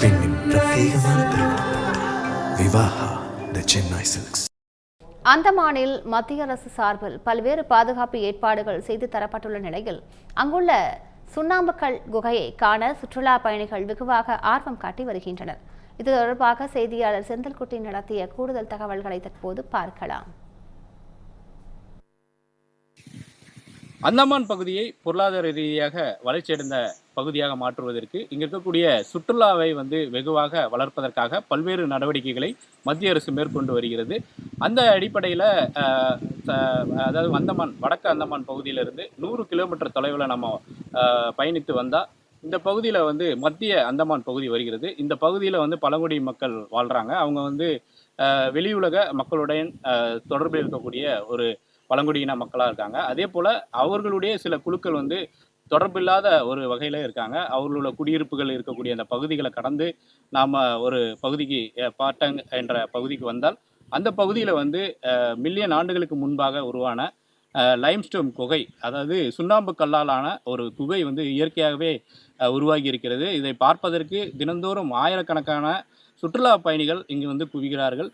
பெண்ணின் பிரத்யேகமான Vivaha the Chennai silks. அந்தமானில் மத்திய அரசு சார்பில் பல்வேறு பாதுகாப்பு ஏற்பாடுகள் செய்து தரப்பட்டுள்ள நிலையில் அங்குள்ள சுண்ணாம்புக்கல் குகையை காண சுற்றுலா பயணிகள் வெகுவாக ஆர்வம் காட்டி வருகின்றனர். இது தொடர்பாக செய்தியாளர் செந்தில்குட்டி நடத்திய கூடுதல் தகவல்களை தற்போது பார்க்கலாம். அந்தமான் பகுதியை பொருளாதார ரீதியாக வளர்ச்சியடைந்த பகுதியாக மாற்றுவதற்கு இங்க இருக்கக்கூடிய சுற்றுலாவை வந்து வெகுவாக வளர்ப்பதற்காக பல்வேறு நடவடிக்கைகளை மத்திய அரசு மேற்கொண்டு வருகிறது. அந்த அடிப்படையில் அதாவது அந்தமான் வடக்கு அந்தமான் பகுதியிலிருந்து நூறு கிலோமீட்டர் தொலைவில் நம்ம பயணித்து வந்தால் இந்த பகுதியில் வந்து மத்திய அந்தமான் பகுதி வருகிறது. இந்த பகுதியில் வந்து பழங்குடி மக்கள் வாழ்கிறாங்க அவங்க வந்து வெளியுலக மக்களுடன் தொடர்பில் இருக்கக்கூடிய ஒரு பழங்குடியின மக்களாக இருக்காங்க. அதே போல் அவர்களுடைய சில குழுக்கள் வந்து தொடர்பில்லாத ஒரு வகையில் இருக்காங்க. அவர்களோட குடியிருப்புகள் இருக்கக்கூடிய அந்த பகுதிகளை கடந்து நாம் ஒரு பகுதிக்கு பாட்டங் என்ற பகுதிக்கு வந்தால் அந்த பகுதியில் வந்து மில்லியன் ஆண்டுகளுக்கு முன்பாக உருவான லைம்ஸ்டோன் குகை அதாவது சுண்ணாம்பு கல்லாலான ஒரு குகை வந்து இயற்கையாகவே உருவாகி இருக்கிறது. இதை பார்ப்பதற்கு தினந்தோறும் ஆயிரக்கணக்கான சுற்றுலா பயணிகள் இங்கு வந்து குவிகிறார்கள்.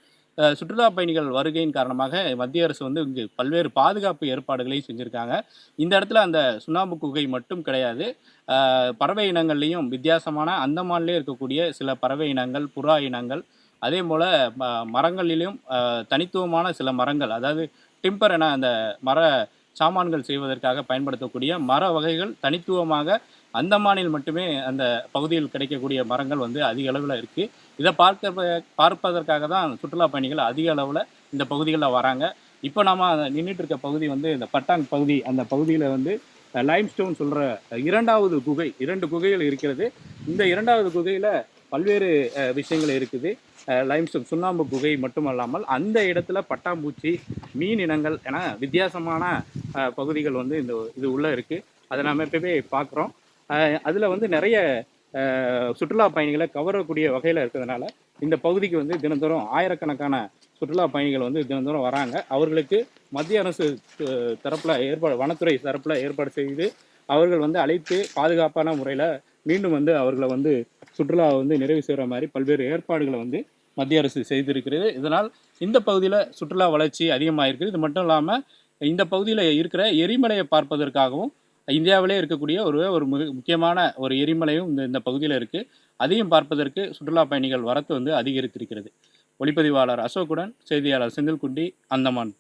சுற்றுலா பயணிகள் வருகையின் காரணமாக மத்திய அரசு வந்து இங்கு பல்வேறு பாதுகாப்பு ஏற்பாடுகளையும் செஞ்சுருக்காங்க. இந்த இடத்துல அந்த சுண்ணாம்பு குகை மட்டும் கிடையாது. பறவை இனங்கள்லேயும் வித்தியாசமான அந்தமான்லேயே இருக்கக்கூடிய சில பறவை இனங்கள் புறா இனங்கள் அதே போல் மரங்களிலும் தனித்துவமான சில மரங்கள் அதாவது டிம்பர் என அந்த மர சாமான்கள் செய்வதற்காக பயன்படுத்தக்கூடிய மர வகைகள் தனித்துவமாக அந்தமானில் மட்டுமே அந்த பகுதியில் கிடைக்கக்கூடிய மரங்கள் வந்து அதிக அளவில் இருக்குது இதை பார்க்க பார்ப்பதற்காக தான் சுற்றுலா பயணிகள் அதிக அளவில் இந்த பகுதிகளில் வராங்க. இப்போ நாம் நின்றுட்டு இருக்க பகுதி வந்து இந்த பட்டாங் பகுதி. அந்த பகுதியில் வந்து லைம்ஸ்டோன் சொல்கிற இரண்டாவது குகை இரண்டு குகைகள் இருக்கிறது. இந்த இரண்டாவது குகையில் பல்வேறு விஷயங்கள் இருக்குது. லைம்ஸ்டோன் சுண்ணாம்பு குகை மட்டுமல்லாமல் அந்த இடத்துல பட்டாம்பூச்சி மீன் இனங்கள் என வித்தியாசமான பகுதிகள் வந்து இந்த இது உள்ளே இருக்குது அதை நம்ம எப்பவே பார்க்குறோம். அதில் வந்து நிறைய சுற்றுலா பயணிகளை கவரக்கூடிய வகையில் இருக்கிறதுனால இந்த பகுதிக்கு வந்து தினந்தோறும் ஆயிரக்கணக்கான சுற்றுலா பயணிகள் வந்து தினந்தோறும் வராங்க. அவர்களுக்கு மத்திய அரசு தரப்பில் ஏற்பாடு வனத்துறை தரப்பில் ஏற்பாடு செய்து அவர்கள் வந்து அழைத்து பாதுகாப்பான முறையில் மீண்டும் வந்து அவர்களை வந்து சுற்றுலாவை வந்து நிறைவு செய்கிற மாதிரி பல்வேறு ஏற்பாடுகளை வந்து மத்திய அரசு செய்திருக்கிறது. இதனால் இந்த பகுதியில் சுற்றுலா வளர்ச்சி அதிகமாகிருக்கு இது மட்டும் இல்லாமல் இந்த பகுதியில் இருக்கிற எரிமலையை பார்ப்பதற்காகவும் இந்தியாவிலே இருக்கக்கூடிய ஒரு ஒரு முக்கியமான ஒரு எரிமலையும் இந்த இந்த பகுதியில் இருக்குது அதையும் பார்ப்பதற்கு சுற்றுலா பயணிகள் வரத்து வந்து அதிகரித்திருக்கிறது. ஒளிப்பதிவாளர் அசோக்குடன் செய்தியாளர் செந்தில்குண்டி அந்தமான்.